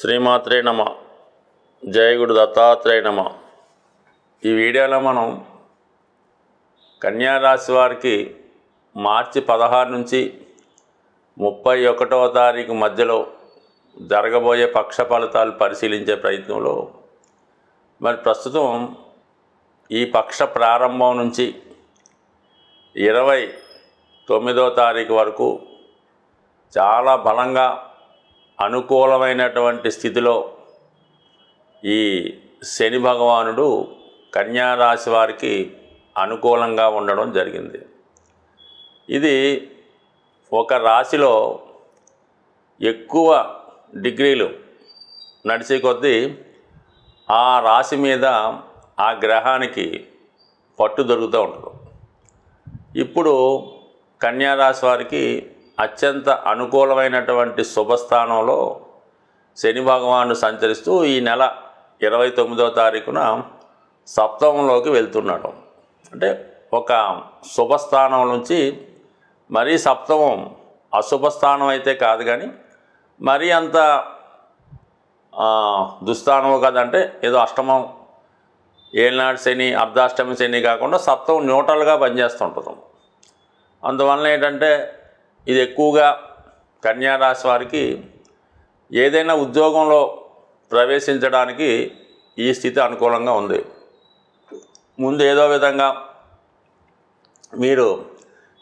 శ్రీమాత్రే నమ. జయగుడు దత్తాత్రేయ నమ. ఈ వీడియోలో మనం కన్యా రాశి వారికి మార్చి పదహారు నుంచి ముప్పై ఒకటవ తారీఖు మధ్యలో జరగబోయే పక్ష ఫలితాలు పరిశీలించే ప్రయత్నంలో మరి ప్రస్తుతం ఈ పక్ష ప్రారంభం నుంచి ఇరవై తొమ్మిదో తారీఖు వరకు చాలా బలంగా అనుకూలమైనటువంటి స్థితిలో ఈ శని భగవానుడు కన్యా రాశి వారికి అనుకూలంగా ఉండడం జరిగింది. ఇది ఒక రాశిలో ఎక్కువ డిగ్రీలు నడిచే కొద్దీ ఆ రాశి మీద ఆ గ్రహానికి పట్టు దొరుకుతూ ఉంటుంది ఇప్పుడు కన్యా రాశి వారికి అత్యంత అనుకూలమైనటువంటి శుభస్థానంలో శని భగవానుడు సంచరిస్తూ ఈ నెల ఇరవై తొమ్మిదో తారీఖున సప్తమంలోకి వెళ్తున్నాడు. అంటే ఒక శుభస్థానం నుంచి మరీ సప్తమం అశుభస్థానం అయితే కాదు కానీ మరీ అంత దుస్థానం దుస్థానము కదంటే ఏదో అష్టమం ఏళ్ళనాడు శని అర్ధాష్టమి శని కాకుండా సప్తం న్యూట్రల్గా పనిచేస్తుంటుంది అందువలన ఏంటంటే ఇది ఎక్కువగా కన్యా రాశి వారికి ఏదైనా ఉద్యోగంలో ప్రవేశించడానికి ఈ స్థితి అనుకూలంగా ఉంది. ముందు ఏదో విధంగా మీరు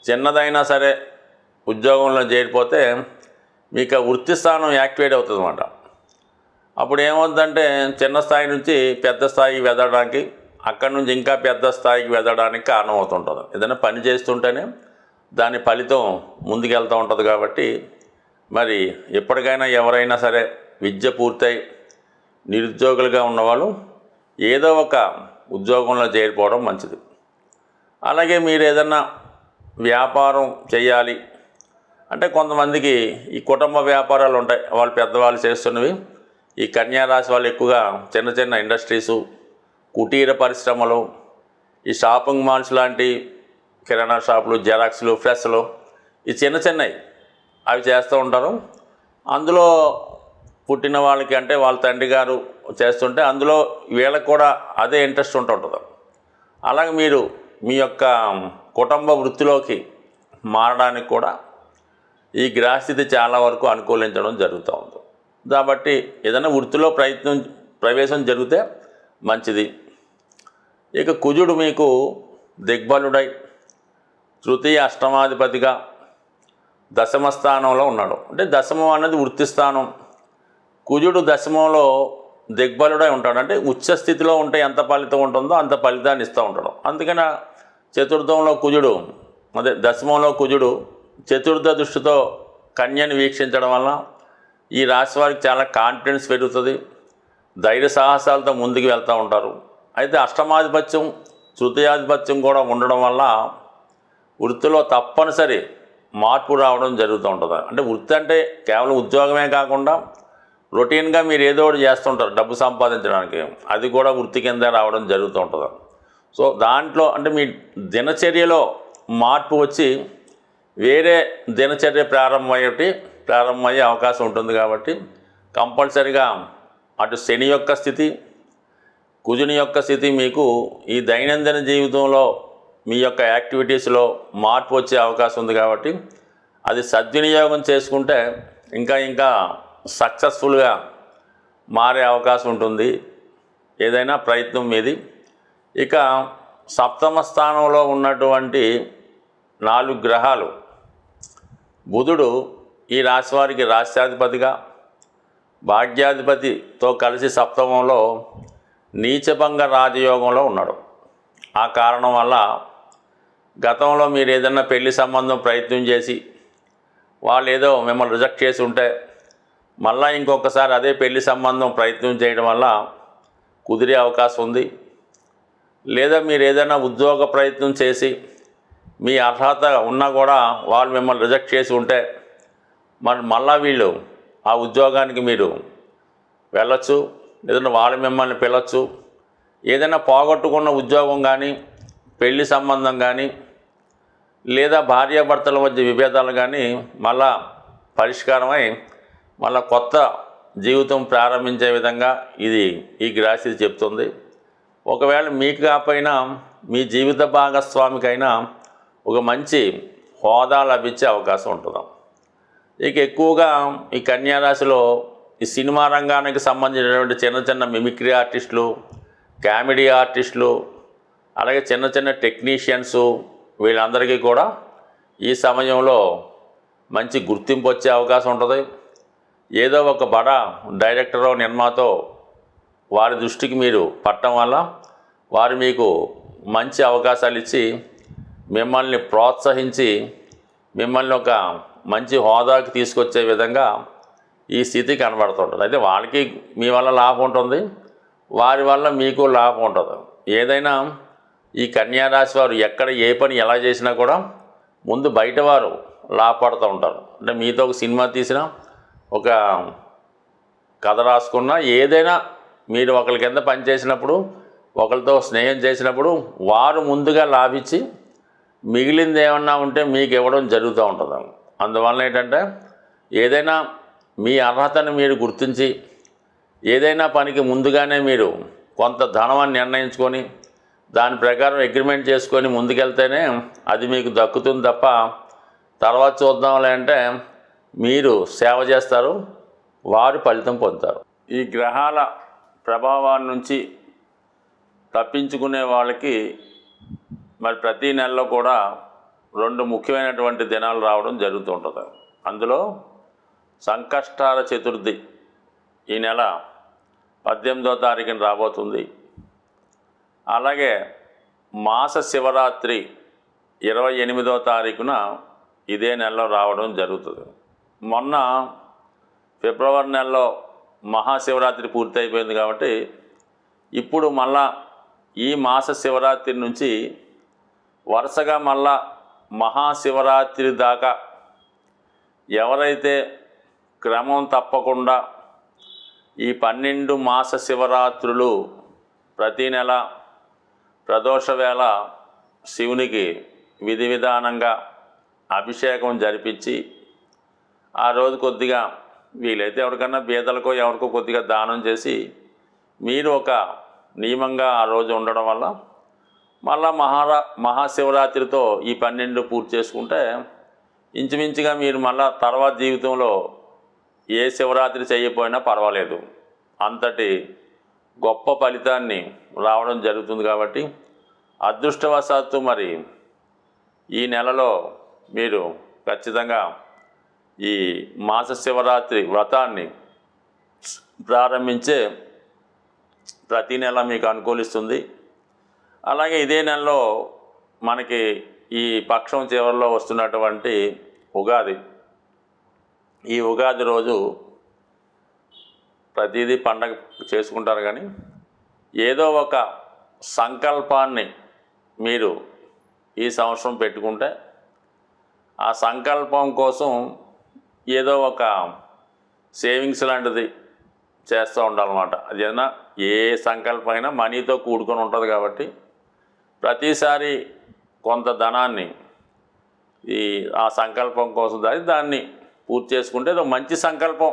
చిన్నదైనా సరే ఉద్యోగంలో చేరిపోతే మీకు వృత్తి స్థానం యాక్టివేట్ అవుతుంది అన్నమాట. అప్పుడు ఏమవుతుందంటే చిన్న స్థాయి నుంచి పెద్ద స్థాయికి వెదడానికి అక్కడి నుంచి ఇంకా పెద్ద స్థాయికి వెదడానికి కారణం అవుతుంటుంది ఏదైనా పని చేస్తుంటేనే దాని ఫలితం ముందుకెళ్తూ ఉంటుంది కాబట్టి మరి ఎప్పటికైనా ఎవరైనా సరే విద్య పూర్తయి నిరుద్యోగులుగా ఉన్నవాళ్ళు ఏదో ఒక ఉద్యోగంలో చేరిపోవడం మంచిది. అలాగే మీరు ఏదన్నా వ్యాపారం చేయాలి అంటే కొంతమందికి ఈ కుటుంబ వ్యాపారాలు ఉంటాయి. వాళ్ళు పెద్దవాళ్ళు చేస్తున్నవి. ఈ కన్యారాశి వాళ్ళు ఎక్కువగా చిన్న చిన్న ఇండస్ట్రీసు కుటీర పరిశ్రమలు ఈ షాపింగ్ మాల్స్ లాంటి కిరాణా షాపులు జెరాక్స్లు ఫ్రెష్లు ఈ చిన్న చిన్నవి అవి చేస్తూ ఉంటారు. అందులో పుట్టిన వాళ్ళకి అంటే వాళ్ళ తండ్రి గారు చేస్తుంటే అందులో వీళ్ళకి కూడా అదే ఇంట్రెస్ట్ ఉంటుంటుంది అలాగే మీరు మీ యొక్క కుటుంబ వృత్తిలోకి మారడానికి కూడా ఈ గ్రహస్థితి చాలా వరకు అనుకూలించడం జరుగుతూ ఉంది కాబట్టి ఏదైనా వృత్తిలో ప్రయత్నం ప్రవేశం జరిగితే మంచిది. ఇక కుజుడు మీకు దిగ్బలుడై తృతీయ అష్టమాధిపతిగా దశమ స్థానంలో ఉన్నాడు. అంటే దశమం అనేది వృత్తి స్థానం. కుజుడు దశమంలో దిగ్బలుడై ఉంటాడు. అంటే ఉచ్చ స్థితిలో ఉంటే ఎంత ఫలితం ఉంటుందో అంత ఫలితాన్ని ఇస్తూ ఉంటాడు. అందుకని చతుర్థంలో కుజుడు అదే దశమంలో కుజుడు చతుర్థ దృష్టితో కన్యని వీక్షించడం వల్ల ఈ రాశి వారికి చాలా కాన్ఫిడెన్స్ పెరుగుతుంది. ధైర్య సాహసాలతో ముందుకు వెళ్తూ ఉంటారు. అయితే అష్టమాధిపత్యం తృతీయాధిపత్యం కూడా ఉండడం వల్ల వృత్తిలో తప్పనిసరి మార్పు రావడం జరుగుతూ ఉంటుంది. అంటే వృత్తి అంటే కేవలం ఉద్యోగమే కాకుండా రొటీన్గా మీరు ఏదో ఒకటి చేస్తుంటారు డబ్బు సంపాదించడానికి. అది కూడా వృత్తి కింద రావడం జరుగుతూ ఉంటుంది. సో దాంట్లో అంటే మీ దినచర్యలో మార్పు వచ్చి వేరే దినచర్య ప్రారంభమయ్యేటి ప్రారంభమయ్యే అవకాశం ఉంటుంది కాబట్టి కంపల్సరిగా అటు శని యొక్క స్థితి కుజుని యొక్క స్థితి మీకు ఈ దైనందిన జీవితంలో మీ యొక్క యాక్టివిటీస్లో మార్పు వచ్చే అవకాశం ఉంది కాబట్టి అది సద్వినియోగం చేసుకుంటే ఇంకా ఇంకా సక్సెస్ఫుల్గా మారే అవకాశం ఉంటుంది. ఏదైనా ప్రయత్నం మీది. ఇక సప్తమ స్థానంలో ఉన్నటువంటి నాలుగు గ్రహాలు. బుధుడు ఈ రాశి వారికి రాష్ట్రాధిపతిగా భాగ్యాధిపతితో కలిసి సప్తమంలో నీచభంగ రాజయోగంలో ఉన్నాడు. ఆ కారణం వల్ల గతంలో మీరు ఏదైనా పెళ్ళి సంబంధం ప్రయత్నం చేసి వాళ్ళు ఏదో మిమ్మల్ని రిజెక్ట్ చేసి ఉంటే మళ్ళీ ఇంకొకసారి అదే పెళ్ళి సంబంధం ప్రయత్నం చేయడం వల్ల కుదిరే అవకాశం ఉంది. లేదా మీరు ఏదైనా ఉద్యోగ ప్రయత్నం చేసి మీ అర్హత ఉన్నా కూడా వాళ్ళు మిమ్మల్ని రిజెక్ట్ చేసి ఉంటే మరి మళ్ళా వీళ్ళు ఆ ఉద్యోగానికి మీరు వెళ్ళొచ్చు లేదంటే వాళ్ళు మిమ్మల్ని పిలవచ్చు ఏదైనా పోగొట్టుకున్న ఉద్యోగం కానీ పెళ్ళి సంబంధం కానీ లేదా భార్యాభర్తల మధ్య విభేదాలు కానీ మళ్ళా పరిష్కారమై మళ్ళా కొత్త జీవితం ప్రారంభించే విధంగా ఇది ఈ గ్రాసి చెప్తుంది. ఒకవేళ మీకు కాకపోయినా మీ జీవిత భాగస్వామికైనా ఒక మంచి హోదా లభించే అవకాశం ఉంటుంది? ఇక ఎక్కువగా ఈ కన్యారాశిలో ఈ సినిమా రంగానికి సంబంధించినటువంటి చిన్న చిన్న మిమిక్రీ ఆర్టిస్టులు కామెడీ ఆర్టిస్టులు అలాగే చిన్న చిన్న టెక్నీషియన్స్ వీళ్ళందరికీ కూడా ఈ సమయంలో మంచి గుర్తింపు వచ్చే అవకాశం ఉంటుంది. ఏదో ఒక బడ డైరెక్టరో నిర్మాతో వారి దృష్టికి మీరు పట్టడం వల్ల వారు మీకు మంచి అవకాశాలు ఇచ్చి మిమ్మల్ని ప్రోత్సహించి మిమ్మల్ని ఒక మంచి హోదాకి తీసుకొచ్చే విధంగా ఈ స్థితి కనబడుతుంటుంది. అయితే వాళ్ళకి మీ వల్ల లాభం ఉంటుంది. వారి వల్ల మీకు లాభం ఉంటుంది. ఏదైనా ఈ కన్యా రాశి వారు ఎక్కడ ఏ పని ఎలా చేసినా కూడా ముందు బయట వారు లాభపడుతూ ఉంటారు. అంటే మీతో ఒక సినిమా తీసినా ఒక కథ రాసుకున్నా ఏదైనా మీరు ఒకరి కింద పనిచేసినప్పుడు ఒకరితో స్నేహం చేసినప్పుడు వారు ముందుగా లాభించి మిగిలింది ఏమన్నా ఉంటే మీకు ఇవ్వడం జరుగుతూ ఉంటుంది. అందువల్ల ఏంటంటే ఏదైనా మీ అర్హతను మీరు గుర్తించి ఏదైనా పనికి ముందుగానే మీరు కొంత ధనం నిర్ణయించుకొని దాని ప్రకారం అగ్రిమెంట్ చేసుకొని ముందుకెళ్తేనే అది మీకు దక్కుతుంది తప్ప తర్వాత చూద్దాంలే అంటే మీరు సేవ చేస్తారు వారు ఫలితం పొందుతారు. ఈ గ్రహాల ప్రభావాల నుంచి తప్పించుకునే వాళ్ళకి మరి ప్రతి నెలలో కూడా రెండు ముఖ్యమైనటువంటి దినాలు రావడం జరుగుతుంటుంది. అందులో సంకష్టాల చతుర్థి ఈ నెల పద్దెనిమిదో తారీఖున రాబోతుంది. అలాగే మాస శివరాత్రి ఇరవై ఎనిమిదో తారీఖున ఇదే నెలలో రావడం జరుగుతుంది. మొన్న ఫిబ్రవరి నెలలో మహాశివరాత్రి పూర్తి అయిపోయింది కాబట్టి ఇప్పుడు మళ్ళా ఈ మాస శివరాత్రి నుంచి వరుసగా మళ్ళా మహాశివరాత్రి దాకా ఎవరైతే క్రమం తప్పకుండా ఈ పన్నెండు మాస శివరాత్రులు ప్రతి నెల ప్రదోష వేళ శివునికి విధి విధానంగా అభిషేకం జరిపించి ఆ రోజు కొద్దిగా వీలైతే ఎవరికన్నా బీదలకో ఎవరికో కొద్దిగా దానం చేసి మీరు ఒక నియమంగా ఆ రోజు ఉండడం వల్ల మళ్ళా మహారా మహాశివరాత్రితో ఈ పన్నెండు పూర్తి చేసుకుంటే ఇంచుమించుగా మీరు మళ్ళా తర్వాత జీవితంలో ఏ శివరాత్రి చేయకపోయినా పర్వాలేదు. అంతటి గొప్ప ఫలితాన్ని రావడం జరుగుతుంది కాబట్టి అదృష్టవశాత్తు మరి ఈ నెలలో మీరు ఖచ్చితంగా ఈ మాస శివరాత్రి వ్రతాన్ని ప్రారంభించే ప్రతి నెల మీకు అనుకూలిస్తుంది. అలాగే ఇదే నెలలో మనకి ఈ పక్షం చివరిలో వస్తున్నటువంటి ఉగాది. ఈ ఉగాది రోజు ప్రతిదీ పండగ చేసుకుంటారు కానీ ఏదో ఒక సంకల్పాన్ని మీరు ఈ సంవత్సరం పెట్టుకుంటే ఆ సంకల్పం కోసం ఏదో ఒక సేవింగ్స్ లాంటిది చేస్తూ ఉండాలన్నమాట. అది ఏ సంకల్పం అయినా మనీతో కూడుకొని ఉంటుంది కాబట్టి ప్రతిసారి కొంత ధనాన్ని ఈ ఆ సంకల్పం కోసం దాని దాన్ని పూర్తి చేసుకుంటే ఏదో మంచి సంకల్పం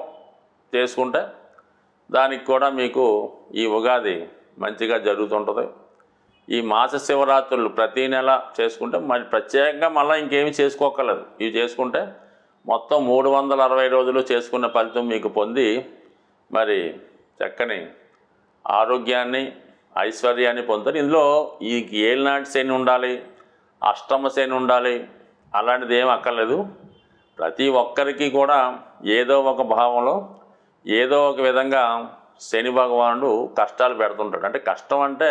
చేసుకుంటే దానికి కూడా మీకు ఈ ఉగాది మంచిగా జరుగుతుంటుంది. ఈ మాస శివరాత్రులు ప్రతీ నెల చేసుకుంటే మరి ప్రత్యేకంగా మళ్ళీ ఇంకేమి చేసుకోకలేదు ఇవి చేసుకుంటే మొత్తం మూడు వందల అరవై రోజులు చేసుకున్న ఫలితం మీకు పొంది మరి చక్కని ఆరోగ్యాన్ని ఐశ్వర్యాన్ని పొందుతారు. ఇందులో ఈ ఏలినాటి శని ఉండాలి అష్టమ శని ఉండాలి అలాంటిది ఏం అక్కర్లేదు. ప్రతి ఒక్కరికి కూడా ఏదో ఒక భావంలో ఏదో ఒక విధంగా శని భగవానుడు కష్టాలు పెడుతుంటాడు. అంటే కష్టం అంటే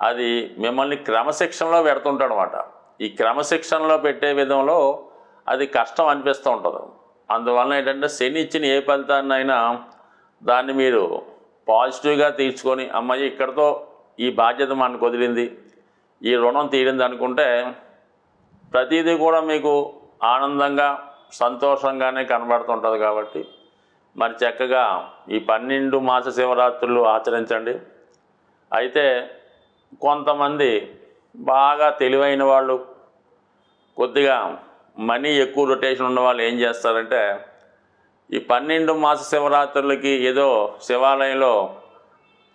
అది మిమ్మల్ని క్రమశిక్షణలో పెడుతుంటాడు అనమాట ఈ క్రమశిక్షణలో పెట్టే విధంలో అది కష్టం అనిపిస్తూ ఉంటుంది. అందువలన ఏంటంటే శని ఇచ్చిన ఏ ఫలితాన్నైనా దాన్ని మీరు పాజిటివ్గా తీర్చుకొని అమ్మాయి ఇక్కడతో ఈ బాధ్యత మనకు వదిలింది ఈ రుణం తీరింది అనుకుంటే ప్రతిదీ కూడా మీకు ఆనందంగా సంతోషంగానే కనబడుతుంటుంది కాబట్టి మరి చక్కగా ఈ పన్నెండు మాస శివరాత్రులు ఆచరించండి. అయితే కొంతమంది బాగా తెలివైన వాళ్ళు కొద్దిగా మనీ ఎక్కువ రొటేషన్ ఉన్న వాళ్ళు ఏం చేస్తారంటే ఈ పన్నెండు మాస శివరాత్రులకి ఏదో శివాలయంలో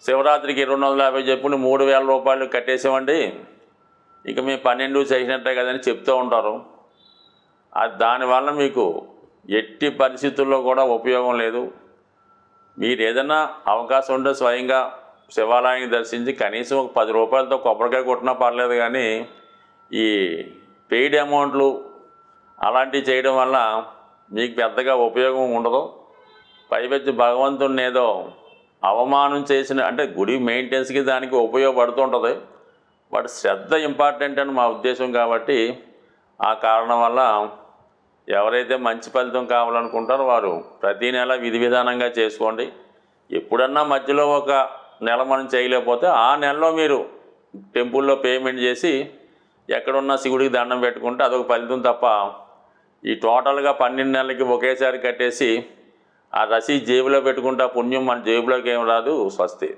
శివరాత్రికి రెండు వందల యాభై చెప్పులు మూడు వేల రూపాయలు కట్టేసామండి ఇక మేము పన్నెండు చేసినట్టే కదని చెప్తూ ఉంటారు. అది దానివల్ల మీకు ఎట్టి పరిస్థితుల్లో కూడా ఉపయోగం లేదు. మీరు ఏదైనా అవకాశం ఉంటే స్వయంగా శివాలయాన్ని దర్శించి కనీసం ఒక పది రూపాయలతో కొబ్బరికాయ కొట్టినా పర్లేదు కానీ ఈ పెయిడ్ అమౌంట్లు అలాంటివి చేయడం వల్ల మీకు పెద్దగా ఉపయోగం ఉండదు. పైవచ్చి భగవంతుడిని ఏదో అవమానం చేసిన అంటే గుడి మెయింటెనెన్స్కి దానికి ఉపయోగపడుతుంటుంది. బట్ శ్రద్ధ ఇంపార్టెంట్ అని మా ఉద్దేశం కాబట్టి ఆ కారణం వల్ల ఎవరైతే మంచి ఫలితం కావాలనుకుంటారో వారు ప్రతి నెల విధి విధానంగా చేసుకోండి. ఎప్పుడన్నా మధ్యలో ఒక నెల మనం చేయలేకపోతే ఆ నెలలో మీరు టెంపుల్లో పేమెంట్ చేసి ఎక్కడున్నా శివుడికి దండం పెట్టుకుంటే అదొక ఫలితం తప్ప ఈ టోటల్గా పన్నెండు నెలలకి ఒకేసారి కట్టేసి ఆ రసీదు జేబులో పెట్టుకుంటే ఆ పుణ్యం మన జేబులోకి ఏం రాదు స్వస్తి.